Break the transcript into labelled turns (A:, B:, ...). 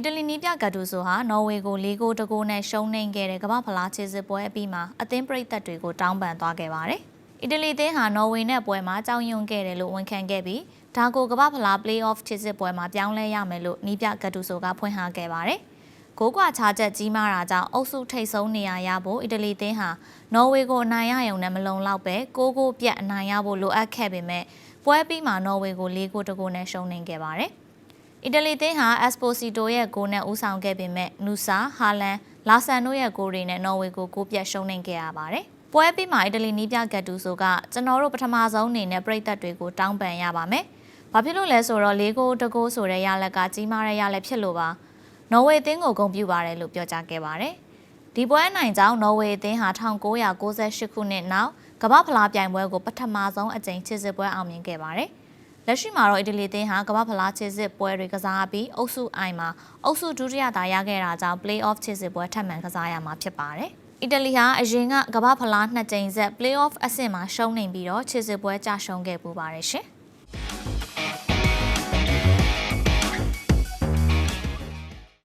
A: အီတလီနီးပြဂတ်တူဆိုဟာနော်ဝေကို၄ဂိုးတကိုးနဲ့ရှုံးနိမ့်ခဲ့တဲ့ကမ္ဘာဖလားခြေစစ်ပွဲအပြီးမှာအသင်းပရိသတ်တွေကိုတောင်းပန်သွားခဲ့ပါတယ်။အီတလီသင်းဟာနော်ဝေနဲ့ပွဲမှာကြောင်ယွံခဲ့တယ်လို့ဝန်ခံခဲ့ပြီးဒါကိုကမ္ဘာဖလား play-off ခြေစစ်ပွဲမှာပြောင်းလဲရမယ်လို့နီးပြဂတ်တူဆိုကဖွင့်ဟခဲ့ပါတယ်။ကိုးကွာခြားချက်ကြီးမားတာကြောင့်အုပ်စုထိပ်ဆုံးနေရာရဖို့အီတလီသင်းဟာနော်ဝေကိုအနိုင်ရရုံနဲ့မလုံလောက်ပဲကိုးကိုးပြတ်အနိုင်ရဖို့လိုအပ်ခဲ့ပေမဲ့ပွဲပြီးမှာနော်ဝေကို၄ဂိုးတကိုးနဲ့ရှုံးနိမ့်ခဲ့ပါတယ်။ အီတလီသင်းဟာ Esposito ရဲ့ဂိုးနဲ့ဦးဆောင်ခဲ့ပေမဲ့နူဆာ၊ဟာလန်၊လာဆန်တို့ရဲ့ဂိုးတွေနဲ့နော်ဝေကိုဂိုးပြတ်ရှုံးနိမ့်ခဲ့ရပါတယ်။ပွဲပြီးမှာအီတလီနီးပြကတ်တူဆိုကကျွန်တော်တို့ပထမဆုံးအနေနဲ့ပြည်သက်တွေကိုတောင်းပန်ရပါမယ်။ဘာဖြစ်လို့လဲဆိုတော့၄ဂိုးတဂိုးဆိုတဲ့ရလက်ကကြီးမားတဲ့ရလက်ဖြစ်လို့ပါ။နော်ဝေအသင်းကိုဂုဏ်ပြုပါတယ်လို့ပြောကြားခဲ့ပါတယ်။ဒီပွဲနိုင်ကြောင်းနော်ဝေအသင်းဟာ1998ခုနှစ်နောက်ကမ္ဘာဖလားပြိုင်ပွဲကိုပထမဆုံးအကြိမ်ချစ်စစ်ပွဲအောင်မြင်ခဲ့ပါတယ်။ လက်ရှိမှာတော့အီတလီသင်းဟာကမ္ဘာဖလားခြေစစ်ပွဲတွေကစားပြီးအုပ်စုအိုင်မှာအုပ်စုဒုတိယသာရခဲ့တာကြောင့် play-off ခြေစစ်ပွဲထပ်မံကစားရမှာဖြစ်ပါတယ်။အီတလီဟာအရင်ကကမ္ဘာဖလားနှစ်ကြိမ်ဆက် play-off အဆင့်မှာရှုံးနေပြီးတော့ခြေစစ်ပွဲကြရှုံးခဲ့ပူပါတယ်ရှင်။